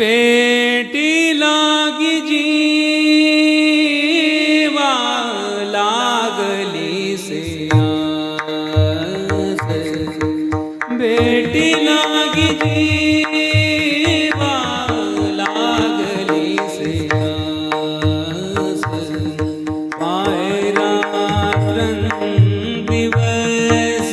भेटी लागी जीवा लागली से आस. भेटी लागी जीवा लागली से पायरा दिवस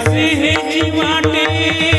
सिंह जी वाटे.